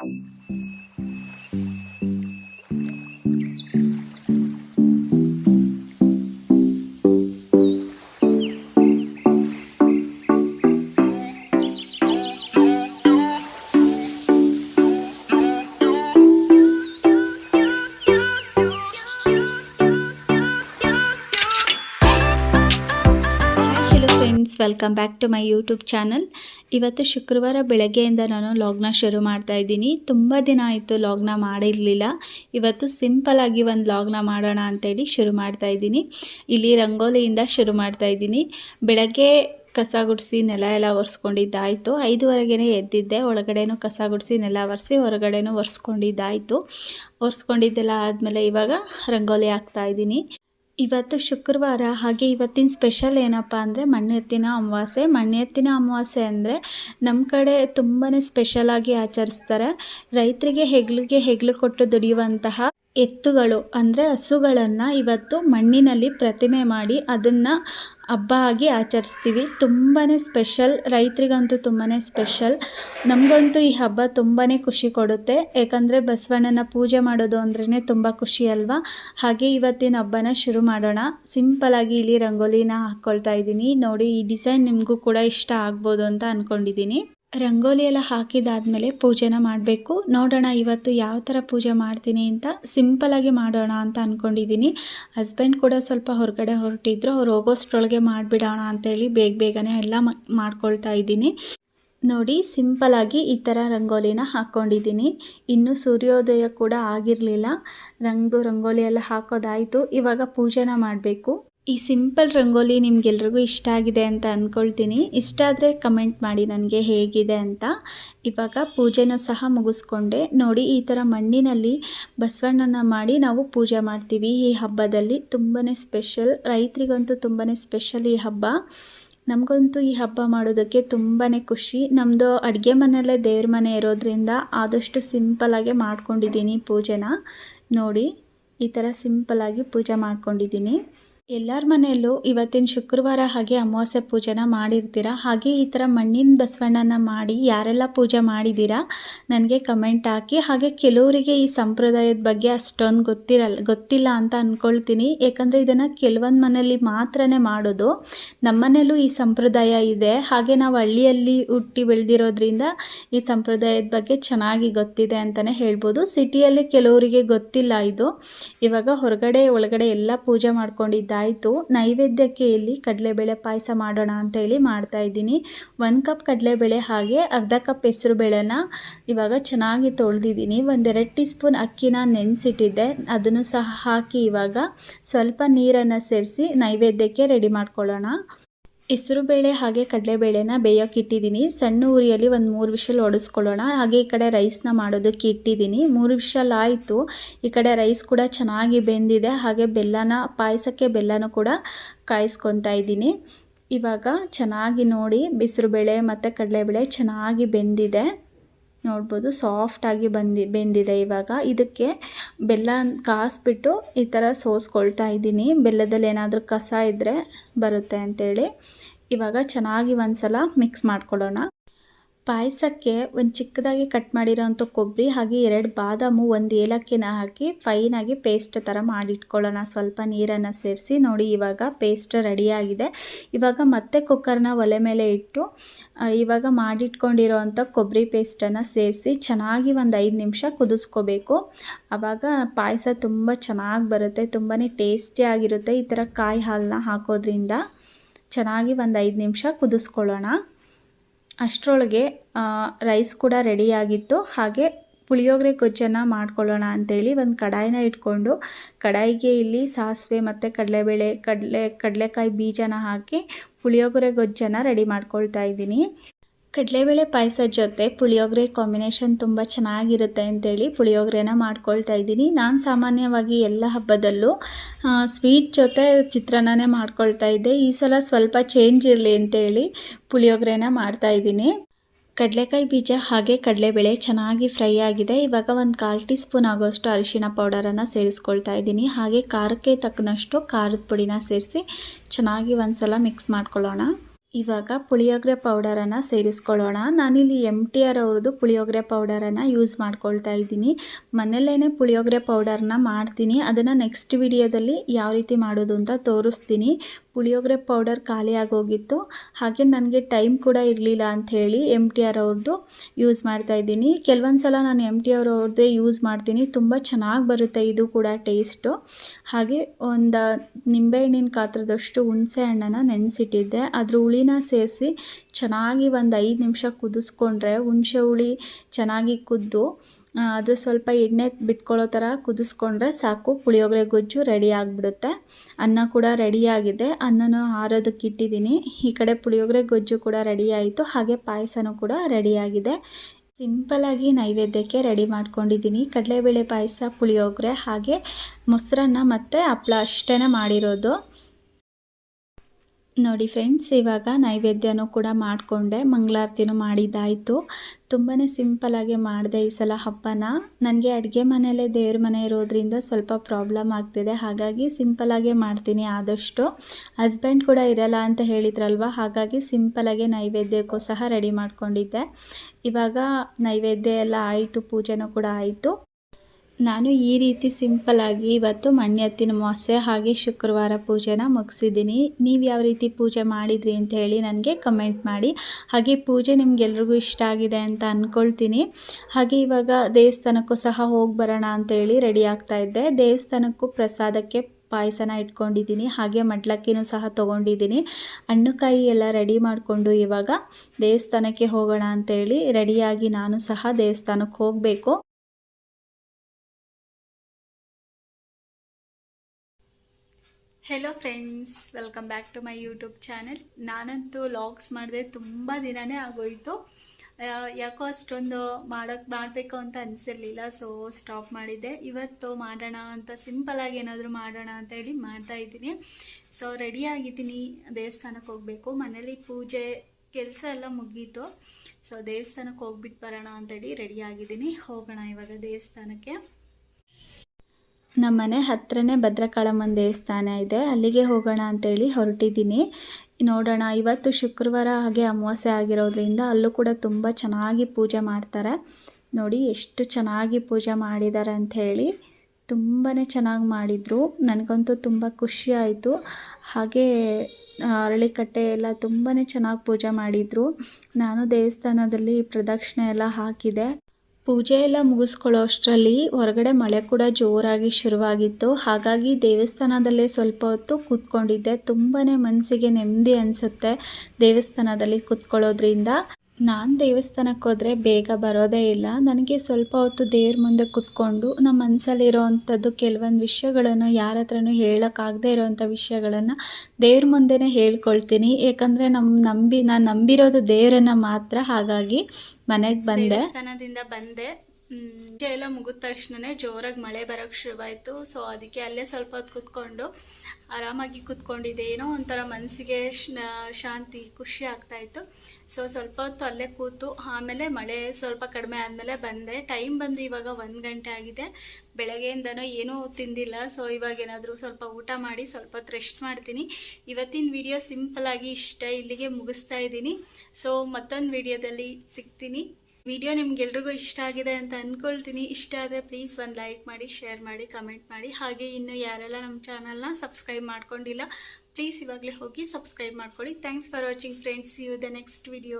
thank you welcome back to my YouTube channel ಇವತ್ತು ಶುಕ್ರವಾರ ಬೆಳಗ್ಗೆಯಿಂದ ನಾನು ಲಾಗ್ನ ಶುರು ಮಾಡ್ತಾ ಇದ್ದೀನಿ. ತುಂಬ ದಿನ ಆಯಿತು ಲಾಗ್ನ ಮಾಡಿರಲಿಲ್ಲ. ಇವತ್ತು ಸಿಂಪಲಾಗಿ ಒಂದು ಲಾಗ್ನ ಮಾಡೋಣ ಅಂತೇಳಿ ಶುರು ಮಾಡ್ತಾ ಇದ್ದೀನಿ. ಇಲ್ಲಿ ರಂಗೋಲಿಯಿಂದ ಶುರು ಮಾಡ್ತಾ ಇದ್ದೀನಿ. ಬೆಳಗ್ಗೆ ಕಸ ಗುಡಿಸಿ ನೆಲ ಎಲ್ಲ ಒರೆಸ್ಕೊಂಡಿದ್ದಾಯಿತು. ಐದುವರೆಗೇ ಎದ್ದಿದ್ದೆ. ಒಳಗಡೆನೂ ಕಸ ಗುಡಿಸಿ ನೆಲ ಒರೆಸಿ, ಹೊರಗಡೆನೂ ಒರೆಸ್ಕೊಂಡಿದ್ದಾಯಿತು. ಒರೆಸ್ಕೊಂಡಿದ್ದೆಲ್ಲ ಆದಮೇಲೆ ಇವಾಗ ರಂಗೋಲಿ ಹಾಕ್ತಾ ಇದ್ದೀನಿ. ಇವತ್ತು ಶುಕ್ರವಾರ, ಹಾಗೆ ಇವತ್ತಿನ ಸ್ಪೆಷಲ್ ಏನಪ್ಪ ಅಂದರೆ ಮಣ್ಣೆತ್ತಿನ ಅಮಾವಾಸ್ಯೆ. ಮಣ್ಣೆತ್ತಿನ ಅಮಾವಾಸ್ಯೆ ಅಂದರೆ ನಮ್ಮ ಕಡೆ ತುಂಬಾ ಸ್ಪೆಷಲಾಗಿ ಆಚರಿಸ್ತಾರೆ. ರೈತರಿಗೆ ಹೆಗ್ಲಿಗೆ ಹೆಗ್ಲು ಕೊಟ್ಟು ದುಡಿಯುವಂತಹ ಎತ್ತುಗಳು, ಅಂದರೆ ಹಸುಗಳನ್ನು ಇವತ್ತು ಮಣ್ಣಿನಲ್ಲಿ ಪ್ರತಿಮೆ ಮಾಡಿ ಅದನ್ನು ಹಬ್ಬ ಆಗಿ ಆಚರಿಸ್ತೀವಿ. ತುಂಬಾ ಸ್ಪೆಷಲ್, ರೈತರಿಗಂತೂ ತುಂಬಾ ಸ್ಪೆಷಲ್. ನಮಗಂತೂ ಈ ಹಬ್ಬ ತುಂಬಾ ಖುಷಿ ಕೊಡುತ್ತೆ. ಯಾಕಂದರೆ ಬಸವಣ್ಣನ ಪೂಜೆ ಮಾಡೋದು ಅಂದ್ರೇ ತುಂಬ ಖುಷಿ ಅಲ್ವಾ? ಹಾಗೆ ಇವತ್ತಿನ ಹಬ್ಬನ ಶುರು ಮಾಡೋಣ. ಸಿಂಪಲಾಗಿ ಇಲ್ಲಿ ರಂಗೋಲಿನ ಹಾಕ್ಕೊಳ್ತಾ ಇದ್ದೀನಿ. ನೋಡಿ, ಈ ಡಿಸೈನ್ ನಿಮಗೂ ಕೂಡ ಇಷ್ಟ ಆಗ್ಬೋದು ಅಂತ ಅಂದ್ಕೊಂಡಿದ್ದೀನಿ ರಂಗೋಲಿ ಎಲ್ಲ ಹಾಕಿದಾದ್ಮೇಲೆ ಪೂಜೆನ ಮಾಡಬೇಕು. ನೋಡೋಣ ಇವತ್ತು ಯಾವ ಥರ ಪೂಜೆ ಮಾಡ್ತೀನಿ ಅಂತ ಸಿಂಪಲಾಗಿ ಮಾಡೋಣ ಅಂತ ಅಂದ್ಕೊಂಡಿದ್ದೀನಿ ಹಸ್ಬೆಂಡ್ ಕೂಡ ಸ್ವಲ್ಪ ಹೊರಗಡೆ ಹೊರಟಿದ್ರು. ಅವ್ರು ಹೋಗೋಷ್ಟ್ರೊಳಗೆ ಮಾಡಿಬಿಡೋಣ ಅಂತೇಳಿ ಬೇಗ ಬೇಗನೆ ಎಲ್ಲ ಮಾಡ್ಕೊಳ್ತಾ ಇದ್ದೀನಿ. ನೋಡಿ ಸಿಂಪಲಾಗಿ ಈ ಥರ ರಂಗೋಲಿನ ಹಾಕ್ಕೊಂಡಿದ್ದೀನಿ. ಇನ್ನು ಸೂರ್ಯೋದಯ ಕೂಡ ಆಗಿರಲಿಲ್ಲ. ರಂಗು, ರಂಗೋಲಿ ಎಲ್ಲ ಹಾಕೋದಾಯಿತು. ಇವಾಗ ಪೂಜೆನ ಮಾಡಬೇಕು. ಈ ಸಿಂಪಲ್ ರಂಗೋಲಿ ನಿಮಗೆಲ್ರಿಗೂ ಇಷ್ಟ ಆಗಿದೆ ಅಂತ ಅಂದ್ಕೊಳ್ತೀನಿ ಇಷ್ಟ ಆದರೆ ಕಮೆಂಟ್ ಮಾಡಿ ನನಗೆ ಹೇಗಿದೆ ಅಂತ. ಇವಾಗ ಪೂಜೆನೂ ಸಹ ಮುಗಿಸ್ಕೊಂಡೆ. ನೋಡಿ, ಈ ಥರ ಮಣ್ಣಿನಲ್ಲಿ ಬಸವಣ್ಣನ ಮಾಡಿ ನಾವು ಪೂಜೆ ಮಾಡ್ತೀವಿ. ಈ ಹಬ್ಬದಲ್ಲಿ ತುಂಬಾ ಸ್ಪೆಷಲ್. ರೈತರಿಗಂತೂ ತುಂಬಾ ಸ್ಪೆಷಲ್ ಈ ಹಬ್ಬ. ನಮಗಂತೂ ಈ ಹಬ್ಬ ಮಾಡೋದಕ್ಕೆ ತುಂಬಾ ಖುಷಿ. ನಮ್ಮದು ಅಡುಗೆ ಮನೆಯಲ್ಲೇ ದೇವ್ರ ಮನೆ ಇರೋದ್ರಿಂದ ಆದಷ್ಟು ಸಿಂಪಲಾಗೆ ಮಾಡ್ಕೊಂಡಿದ್ದೀನಿ ಪೂಜೆನ. ನೋಡಿ, ಈ ಥರ ಸಿಂಪಲಾಗಿ ಪೂಜೆ ಮಾಡ್ಕೊಂಡಿದ್ದೀನಿ. ಎಲ್ಲರ ಮನೆಯಲ್ಲೂ ಇವತ್ತಿನ ಶುಕ್ರವಾರ ಹಾಗೆ ಅಮಾವಾಸ್ಯೆ ಪೂಜೆನ ಮಾಡಿರ್ತೀರ? ಹಾಗೆ ಈ ಥರ ಮಣ್ಣಿನ ಬಸವಣ್ಣನ ಮಾಡಿ ಯಾರೆಲ್ಲ ಪೂಜೆ ಮಾಡಿದ್ದೀರಾ ನನಗೆ ಕಮೆಂಟ್ ಹಾಕಿ. ಹಾಗೆ ಕೆಲವರಿಗೆ ಈ ಸಂಪ್ರದಾಯದ ಬಗ್ಗೆ ಅಷ್ಟೊಂದು ಗೊತ್ತಿರಲ್ಲ ಗೊತ್ತಿಲ್ಲ ಅಂತ ಅಂದ್ಕೊಳ್ತೀನಿ ಯಾಕಂದರೆ ಇದನ್ನು ಕೆಲವೊಂದು ಮನೆಯಲ್ಲಿ ಮಾತ್ರನೇ ಮಾಡೋದು. ನಮ್ಮನೇಲೂ ಈ ಸಂಪ್ರದಾಯ ಇದೆ. ಹಾಗೆ ನಾವು ಹಳ್ಳಿಯಲ್ಲಿ ಹುಟ್ಟಿ ಬೆಳೆದಿರೋದ್ರಿಂದ ಈ ಸಂಪ್ರದಾಯದ ಬಗ್ಗೆ ಚೆನ್ನಾಗಿ ಗೊತ್ತಿದೆ ಅಂತಲೇ ಹೇಳ್ಬೋದು. ಸಿಟಿಯಲ್ಲಿ ಕೆಲವರಿಗೆ ಗೊತ್ತಿಲ್ಲ ಇದು. ಇವಾಗ ಹೊರಗಡೆ, ಒಳಗಡೆ ಎಲ್ಲ ಪೂಜೆ ಮಾಡ್ಕೊಂಡಿದ್ದಾಯಿತು ನೈವೇದ್ಯಕ್ಕೆ ಇಲ್ಲಿ ಕಡಲೆಬೇಳೆ ಪಾಯಸ ಮಾಡೋಣ ಅಂತ ಹೇಳಿ ಮಾಡ್ತಾ ಇದ್ದೀನಿ. ಒಂದು ಕಪ್ ಕಡಲೆಬೇಳೆ ಹಾಗೆ ಅರ್ಧ ಕಪ್ ಹೆಸರು ಬೇಳೆನ ಇವಾಗ ಚೆನ್ನಾಗಿ ತೊಳೆದಿದ್ದೀನಿ. ಒಂದೆರಡು ಟೀ ಸ್ಪೂನ್ ಅಕ್ಕಿನ ನೆನೆಸಿಟ್ಟಿದ್ದೆ. ಅದನ್ನು ಸಹ ಹಾಕಿ ಇವಾಗ ಸ್ವಲ್ಪ ನೀರನ್ನು ಸೇರಿಸಿ ನೈವೇದ್ಯಕ್ಕೆ ರೆಡಿ ಮಾಡ್ಕೊಳ್ಳೋಣ. ಹೆಸರುಬೇಳೆ ಹಾಗೆ ಕಡಲೆಬೇಳೆನ ಬೇಯೋಕೆ ಇಟ್ಟಿದ್ದೀನಿ. ಸಣ್ಣ ಉರಿಯಲ್ಲಿ ಒಂದು ಮೂರು ವಿಷಲ್ ಒಡಿಸ್ಕೊಳ್ಳೋಣ. ಹಾಗೆ ಈ ಕಡೆ ರೈಸ್ನ ಮಾಡೋದಕ್ಕೆ ಇಟ್ಟಿದ್ದೀನಿ. ಮೂರು ವಿಷಲ್ ಆಯಿತು. ಈ ಕಡೆ ರೈಸ್ ಕೂಡ ಚೆನ್ನಾಗಿ ಬೆಂದಿದೆ. ಹಾಗೆ ಬೆಲ್ಲನ, ಪಾಯಸಕ್ಕೆ ಬೆಲ್ಲನೂ ಕೂಡ ಕಾಯಿಸ್ಕೊತಾ ಇದ್ದೀನಿ. ಇವಾಗ ಚೆನ್ನಾಗಿ ನೋಡಿ ಬಿಸಿರುಬೇಳೆ ಮತ್ತು ಕಡಲೆಬೇಳೆ ಚೆನ್ನಾಗಿ ಬೆಂದಿದೆ. ನೋಡ್ಬೋದು ಸಾಫ್ಟಾಗಿ ಬಂದಿ, ಬೆಂದಿದೆ ಇವಾಗ. ಇದಕ್ಕೆ ಬೆಲ್ಲ ಕಾಸ್ಬಿಟ್ಟು ಈ ಥರ ಸೋಸ್ಕೊಳ್ತಾ ಇದ್ದೀನಿ. ಬೆಲ್ಲದಲ್ಲಿ ಏನಾದರೂ ಕಸ ಇದ್ದರೆ ಬರುತ್ತೆ ಅಂಥೇಳಿ ಇವಾಗ ಚೆನ್ನಾಗಿ ಒಂದ್ಸಲ ಮಿಕ್ಸ್ ಮಾಡ್ಕೊಳ್ಳೋಣ. ಪಾಯಸಕ್ಕೆ ಒಂದು ಚಿಕ್ಕದಾಗಿ ಕಟ್ ಮಾಡಿರೋವಂಥ ಕೊಬ್ಬರಿ, ಹಾಗೆ ಎರಡು ಬಾದಾಮು, ಒಂದು ಏಲಕ್ಕಿನ ಹಾಕಿ ಫೈನಾಗಿ ಪೇಸ್ಟ್ ಥರ ಮಾಡಿಟ್ಕೊಳ್ಳೋಣ. ಸ್ವಲ್ಪ ನೀರನ್ನು ಸೇರಿಸಿ ನೋಡಿ ಇವಾಗ ಪೇಸ್ಟ್ ರೆಡಿಯಾಗಿದೆ ಇವಾಗ ಮತ್ತೆ ಕುಕ್ಕರ್ನ ಒಲೆ ಮೇಲೆ ಇಟ್ಟು ಇವಾಗ ಮಾಡಿಟ್ಕೊಂಡಿರೋವಂಥ ಕೊಬ್ಬರಿ ಪೇಸ್ಟನ್ನು ಸೇರಿಸಿ ಚೆನ್ನಾಗಿ ಒಂದು ಐದು ನಿಮಿಷ ಕುದಿಸ್ಕೋಬೇಕು. ಆವಾಗ ಪಾಯಸ ತುಂಬ ಚೆನ್ನಾಗಿ ಬರುತ್ತೆ ತುಂಬಾ ಟೇಸ್ಟಿಯಾಗಿರುತ್ತೆ ಈ ಥರ ಕಾಯಿ ಹಾಲನ್ನ ಹಾಕೋದ್ರಿಂದ. ಚೆನ್ನಾಗಿ ಒಂದು ಐದು ನಿಮಿಷ ಕುದಿಸ್ಕೊಳ್ಳೋಣ. ಅಷ್ಟರೊಳಗೆ ರೈಸ್ ಕೂಡ ರೆಡಿಯಾಗಿತ್ತು ಹಾಗೆ ಪುಳಿಯೋಗರೆ ಗೊಜ್ಜನ್ನು ಮಾಡ್ಕೊಳ್ಳೋಣ ಅಂಥೇಳಿ ಒಂದು ಕಡಾಯಿನ ಇಟ್ಕೊಂಡು, ಕಡಾಯಿಗೆ ಇಲ್ಲಿ ಸಾಸಿವೆ ಮತ್ತು ಕಡಲೆಬೇಳೆ, ಕಡಲೆ, ಕಡಲೆಕಾಯಿ ಬೀಜನ ಹಾಕಿ ಪುಳಿಯೋಗರೆ ಗೊಜ್ಜನ್ನು ರೆಡಿ ಮಾಡ್ಕೊಳ್ತಾ ಇದ್ದೀನಿ. ಕಡಲೆಬೇಳೆ ಪಾಯಸ ಜೊತೆ ಪುಳಿಯೋಗರೆ ಕಾಂಬಿನೇಷನ್ ತುಂಬ ಚೆನ್ನಾಗಿರುತ್ತೆ ಅಂತೇಳಿ ಪುಳಿಯೋಗರೆನ ಮಾಡ್ಕೊಳ್ತಾ ಇದ್ದೀನಿ. ನಾನು ಸಾಮಾನ್ಯವಾಗಿ ಎಲ್ಲ ಹಬ್ಬದಲ್ಲೂ ಸ್ವೀಟ್ ಜೊತೆ ಚಿತ್ರಾನ್ನನೇ ಮಾಡ್ಕೊಳ್ತಾ ಇದ್ದೆ. ಈ ಸಲ ಸ್ವಲ್ಪ ಚೇಂಜ್ ಇರಲಿ ಅಂತೇಳಿ ಪುಳಿಯೋಗರೆನ ಮಾಡ್ತಾ ಇದ್ದೀನಿ. ಕಡಲೆಕಾಯಿ ಬೀಜ ಹಾಗೆ ಕಡಲೆಬೇಳೆ ಚೆನ್ನಾಗಿ ಫ್ರೈ ಆಗಿದೆ. ಇವಾಗ ಒಂದು ಕಾಲು ಟೀ ಸ್ಪೂನ್ ಆಗೋಷ್ಟು ಅರಿಶಿನ ಪೌಡರನ್ನು ಸೇರಿಸ್ಕೊಳ್ತಾ ಇದ್ದೀನಿ. ಹಾಗೆ ಖಾರಕ್ಕೆ ತಕ್ಕನಷ್ಟು ಖಾರದ ಪುಡಿನ ಸೇರಿಸಿ ಚೆನ್ನಾಗಿ ಒಂದು ಸಲ ಮಿಕ್ಸ್ ಮಾಡ್ಕೊಳ್ಳೋಣ. ಇವಾಗ ಪುಳಿಯೋಗರೆ ಪೌಡರನ್ನು ಸೇರಿಸ್ಕೊಳ್ಳೋಣ. ನಾನಿಲ್ಲಿ ಎಂ ಟಿ ಆರ್ ಅವ್ರದ್ದು ಪುಳಿಯೋಗರೆ ಪೌಡರನ್ನು ಯೂಸ್ ಮಾಡ್ಕೊಳ್ತಾ ಇದ್ದೀನಿ. ಮನೆಯಲ್ಲೇ ಪುಳಿಯೋಗರೆ ಪೌಡರನ್ನ ಮಾಡ್ತೀನಿ. ಅದನ್ನು ನೆಕ್ಸ್ಟ್ ವಿಡಿಯೋದಲ್ಲಿ ಯಾವ ರೀತಿ ಮಾಡೋದು ಅಂತ ತೋರಿಸ್ತೀನಿ. ಪುಳಿಯೋಗರೆ ಪೌಡರ್ ಖಾಲಿ ಆಗೋಗಿತ್ತು. ಹಾಗೆ ನನಗೆ ಟೈಮ್ ಕೂಡ ಇರಲಿಲ್ಲ ಅಂಥೇಳಿ ಎಂ ಟಿ ಆರ್ ಅವ್ರದ್ದು ಯೂಸ್ ಮಾಡ್ತಾ ಇದ್ದೀನಿ. ಕೆಲವೊಂದು ಸಲ ನಾನು ಎಂ ಟಿ ಆರ್ ಅವ್ರದ್ದೇ ಯೂಸ್ ಮಾಡ್ತೀನಿ. ತುಂಬ ಚೆನ್ನಾಗಿ ಬರುತ್ತೆ ಇದು ಕೂಡ ಟೇಸ್ಟು. ಹಾಗೆ ಒಂದು ನಿಂಬೆಹಣ್ಣಿನ ಕಾತ್ರದಷ್ಟು ಹುಣಸೆ ಹಣ್ಣನ್ನು ನೆನೆಸಿಟ್ಟಿದ್ದೆ. ಅದ್ರ ಹುಳಿನ ಸೇರಿಸಿ ಚೆನ್ನಾಗಿ ಒಂದು ಐದು ನಿಮಿಷ ಕುದಿಸ್ಕೊಂಡ್ರೆ ಹುಣಸೆ ಹುಳಿ ಚೆನ್ನಾಗಿ ಕುದ್ದು. ಅದು ಸ್ವಲ್ಪ ಎಣ್ಣೆ ಬಿಟ್ಕೊಳ್ಳೋ ಥರ ಕುದಿಸ್ಕೊಂಡ್ರೆ ಸಾಕು. ಪುಳಿಯೋಗರೆ ಗೊಜ್ಜು ರೆಡಿ ಆಗಿಬಿಡುತ್ತೆ. ಅನ್ನ ಕೂಡ ರೆಡಿಯಾಗಿದೆ ಅನ್ನನೂ ಆರೋದಕ್ಕೆ ಇಟ್ಟಿದ್ದೀನಿ. ಈ ಕಡೆ ಪುಳಿಯೋಗರೆ ಗೊಜ್ಜು ಕೂಡ ರೆಡಿ ಆಯಿತು. ಹಾಗೆ ಪಾಯಸನೂ ಕೂಡ ರೆಡಿಯಾಗಿದೆ ಸಿಂಪಲಾಗಿ ನೈವೇದ್ಯಕ್ಕೆ ರೆಡಿ ಮಾಡ್ಕೊಂಡಿದ್ದೀನಿ. ಕಡಲೆಬೇಳೆ ಪಾಯಸ, ಪುಳಿಯೋಗರೆ ಹಾಗೆ ಮೊಸರನ್ನ ಮತ್ತು ಹಪ್ಪಳ ಅಷ್ಟೇ ಮಾಡಿರೋದು. ನೋಡಿ ಫ್ರೆಂಡ್ಸ್ ಇವಾಗ ನೈವೇದ್ಯನೂ ಕೂಡ ಮಾಡಿಕೊಂಡೆ, ಮಂಗಳಾರತಿನೂ ಮಾಡಿದ್ದಾಯಿತು. ತುಂಬಾ ಸಿಂಪಲಾಗಿ ಮಾಡಿದೆ ಈ ಸಲ ಹಬ್ಬನ. ನನಗೆ ಅಡುಗೆ ಮನೆಯಲ್ಲೇ ದೇವ್ರ ಮನೆ ಇರೋದ್ರಿಂದ ಸ್ವಲ್ಪ ಪ್ರಾಬ್ಲಮ್ ಆಗ್ತಿದೆ, ಹಾಗಾಗಿ ಸಿಂಪಲಾಗೇ ಮಾಡ್ತೀನಿ ಆದಷ್ಟು. ಹಸ್ಬೆಂಡ್ ಕೂಡ ಇರಲ್ಲ ಅಂತ ಹೇಳಿದ್ರಲ್ವ, ಹಾಗಾಗಿ ಸಿಂಪಲಾಗೆ ನೈವೇದ್ಯಕ್ಕೂ ಸಹ ರೆಡಿ ಮಾಡ್ಕೊಂಡಿದ್ದೆ. ಇವಾಗ ನೈವೇದ್ಯ ಎಲ್ಲ ಆಯಿತು, ಪೂಜೆನೂ ಕೂಡ ಆಯಿತು. ನಾನು ಈ ರೀತಿ ಸಿಂಪಲ್ಲಾಗಿ ಇವತ್ತು ಮಣ್ಯತ್ತಿನ ಅಮಾವಾಸ್ಯೆ ಹಾಗೆ ಶುಕ್ರವಾರ ಪೂಜೆನ ಮುಗಿಸಿದ್ದೀನಿ. ನೀವು ಯಾವ ರೀತಿ ಪೂಜೆ ಮಾಡಿದ್ರಿ ಅಂತ ಹೇಳಿ ನನಗೆ ಕಮೆಂಟ್ ಮಾಡಿ. ಹಾಗೆ ಪೂಜೆ ನಿಮ್ಗೆಲ್ರಿಗೂ ಇಷ್ಟ ಆಗಿದೆ ಅಂತ ಅಂದ್ಕೊಳ್ತೀನಿ ಹಾಗೆ ಇವಾಗ ದೇವಸ್ಥಾನಕ್ಕೂ ಸಹ ಹೋಗಿ ಬರೋಣ ಅಂತೇಳಿ ರೆಡಿ ಆಗ್ತಾ ಇದ್ದೆ. ದೇವಸ್ಥಾನಕ್ಕೂ ಪ್ರಸಾದಕ್ಕೆ ಪಾಯಸನ ಇಟ್ಕೊಂಡಿದ್ದೀನಿ. ಹಾಗೆ ಮಡ್ಲಕ್ಕಿನೂ ಸಹ ತೊಗೊಂಡಿದ್ದೀನಿ. ಹಣ್ಣುಕಾಯಿ ಎಲ್ಲ ರೆಡಿ ಮಾಡಿಕೊಂಡು ಇವಾಗ ದೇವಸ್ಥಾನಕ್ಕೆ ಹೋಗೋಣ ಅಂತೇಳಿ ರೆಡಿಯಾಗಿ ನಾನು ಸಹ ದೇವಸ್ಥಾನಕ್ಕೆ ಹೋಗಬೇಕು. Hello friends welcome back to my YouTube channel ನಾನಂತೂ ಲಾಗ್ಸ್ ಮಾಡಿದೆ ತುಂಬ ದಿನವೇ ಆಗೋಯಿತು. ಯಾಕೋ ಅಷ್ಟೊಂದು ಮಾಡೋಕ್ಕೆ ಮಾಡಬೇಕು ಅಂತ ಅನಿಸಿರ್ಲಿಲ್ಲ ಸೊ ಸ್ಟಾಪ್ ಮಾಡಿದ್ದೆ. ಇವತ್ತು ಮಾಡೋಣ ಅಂತ ಸಿಂಪಲಾಗಿ ಏನಾದರೂ ಮಾಡೋಣ ಅಂತ ಹೇಳಿ ಮಾಡ್ತಾ ಇದ್ದೀನಿ. ಸೊ ರೆಡಿ ಆಗಿದ್ದೀನಿ. ದೇವಸ್ಥಾನಕ್ಕೆ ಹೋಗಬೇಕು. ಮನೇಲಿ ಪೂಜೆ, ಕೆಲಸ ಎಲ್ಲ ಮುಗೀತು. ಸೊ ದೇವಸ್ಥಾನಕ್ಕೆ ಹೋಗ್ಬಿಟ್ಟು ಬರೋಣ ಅಂತೇಳಿ ರೆಡಿ ಆಗಿದ್ದೀನಿ. ಹೋಗೋಣ ಇವಾಗ ದೇವಸ್ಥಾನಕ್ಕೆ. ನಮ್ಮ ಮನೆ ಹತ್ರನೇ ಭದ್ರಕಾಳಮ್ಮನ ದೇವಸ್ಥಾನ ಇದೆ. ಅಲ್ಲಿಗೆ ಹೋಗೋಣ ಅಂತೇಳಿ ಹೊರಟಿದ್ದೀನಿ. ನೋಡೋಣ, ಇವತ್ತು ಶುಕ್ರವಾರ ಹಾಗೆ ಅಮಾವಾಸ್ಯೆ ಆಗಿರೋದ್ರಿಂದ ಅಲ್ಲೂ ಕೂಡ ತುಂಬ ಚೆನ್ನಾಗಿ ಪೂಜೆ ಮಾಡ್ತಾರೆ. ನೋಡಿ, ಎಷ್ಟು ಚೆನ್ನಾಗಿ ಪೂಜೆ ಮಾಡಿದ್ದಾರೆ ಅಂಥೇಳಿ ತುಂಬಾ ಚೆನ್ನಾಗಿ ಮಾಡಿದರು. ನನಗಂತೂ ತುಂಬ ಖುಷಿ ಆಯಿತು. ಹಾಗೆ ಅರಳಿಕಟ್ಟೆ ಎಲ್ಲ ತುಂಬಾ ಚೆನ್ನಾಗಿ ಪೂಜೆ ಮಾಡಿದರು. ನಾನು ದೇವಸ್ಥಾನದಲ್ಲಿ ಪ್ರದಕ್ಷಿಣೆ ಎಲ್ಲ ಹಾಕಿದೆ. ಪೂಜೆ ಎಲ್ಲ ಮುಗಿಸ್ಕೊಳ್ಳೋ ಅಷ್ಟರಲ್ಲಿ ಹೊರಗಡೆ ಮಳೆ ಕೂಡ ಜೋರಾಗಿ ಶುರುವಾಗಿತ್ತು. ಹಾಗಾಗಿ ದೇವಸ್ಥಾನದಲ್ಲೇ ಸ್ವಲ್ಪ ಹೊತ್ತು ಕೂತ್ಕೊಂಡಿದ್ದೆ. ತುಂಬಾ ಮನಸ್ಸಿಗೆ ನೆಮ್ಮದಿ ಅನಿಸುತ್ತೆ ದೇವಸ್ಥಾನದಲ್ಲಿ ಕೂತ್ಕೊಳ್ಳೋದ್ರಿಂದ. ನಾನು ದೇವಸ್ಥಾನಕ್ಕೆ ಹೋದರೆ ಬೇಗ ಬರೋದೇ ಇಲ್ಲ. ನನಗೆ ಸ್ವಲ್ಪ ಹೊತ್ತು ದೇವ್ರ ಮುಂದೆ ಕುತ್ಕೊಂಡು ನಮ್ಮ ಮನಸ್ಸಲ್ಲಿರೋ ಅಂಥದ್ದು ಕೆಲವೊಂದು ವಿಷಯಗಳನ್ನು ಯಾರ ಹತ್ರನೂ ಹೇಳೋಕ್ಕಾಗದೇ ಇರೋವಂಥ ವಿಷಯಗಳನ್ನು ದೇವ್ರ ಮುಂದೆನೇ ಹೇಳ್ಕೊಳ್ತೀನಿ. ಯಾಕಂದರೆ ನಮ್ಮ ನಂಬಿ, ನಾನು ನಂಬಿರೋದು ದೇವರನ್ನು ಮಾತ್ರ ಹಾಗಾಗಿ ಮನೆಗೆ ಬಂದೆ. ಬಂದೆ. ಪೂಜೆ ಎಲ್ಲ ಮುಗಿದ ತಕ್ಷಣನೇ ಜೋರಾಗಿ ಮಳೆ ಬರೋಕ್ಕೆ ಶುರುವಾಯಿತು ಸೊ ಅದಕ್ಕೆ ಅಲ್ಲೇ ಸ್ವಲ್ಪ ಹೊತ್ತು ಕೂತ್ಕೊಂಡು ಆರಾಮಾಗಿ ಕೂತ್ಕೊಂಡಿದ್ದೆ ಏನೋ ಒಂಥರ ಮನಸ್ಸಿಗೆ ಶಾಂತಿ, ಖುಷಿ ಆಗ್ತಾಯಿತ್ತು ಸೊ ಸ್ವಲ್ಪ ಹೊತ್ತು ಅಲ್ಲೇ ಕೂತು ಆಮೇಲೆ ಮಳೆ ಸ್ವಲ್ಪ ಕಡಿಮೆ ಆದಮೇಲೆ ಬಂದೆ. ಟೈಮ್ ಬಂದು ಇವಾಗ ಒಂದು ಗಂಟೆ ಆಗಿದೆ. ಬೆಳಗ್ಗೆಯಿಂದನೂ ಏನೂ ತಿಂದಿಲ್ಲ. ಸೊ ಇವಾಗ ಏನಾದರೂ ಸ್ವಲ್ಪ ಊಟ ಮಾಡಿ ಸ್ವಲ್ಪ ಹೊತ್ತು ರೆಸ್ಟ್ ಮಾಡ್ತೀನಿ. ಇವತ್ತಿನ ವಿಡಿಯೋ ಸಿಂಪಲಾಗಿ ಇಷ್ಟ ಇಲ್ಲಿಗೆ ಮುಗಿಸ್ತಾ ಇದ್ದೀನಿ. ಸೊ ಮತ್ತೊಂದು ವಿಡಿಯೋದಲ್ಲಿ ಸಿಗ್ತೀನಿ. ವಿಡಿಯೋ ನಿಮ್ಗೆಲ್ರಿಗೂ ಇಷ್ಟ ಆಗಿದೆ ಅಂತ ಅಂದ್ಕೊಳ್ತೀನಿ ಇಷ್ಟ ಆದರೆ ಪ್ಲೀಸ್ ಒಂದು ಲೈಕ್ ಮಾಡಿ ಶೇರ್ ಮಾಡಿ ಕಮೆಂಟ್ ಮಾಡಿ. ಹಾಗೆ ಇನ್ನು ಯಾರೆಲ್ಲ ನಮ್ಮ ಚಾನಲ್ನ ಸಬ್ಸ್ಕ್ರೈಬ್ ಮಾಡ್ಕೊಂಡಿಲ್ಲ ಪ್ಲೀಸ್ ಇವಾಗಲೇ ಹೋಗಿ ಸಬ್ಸ್ಕ್ರೈಬ್ ಮಾಡ್ಕೊಳ್ಳಿ. Thanks for watching friends you the next video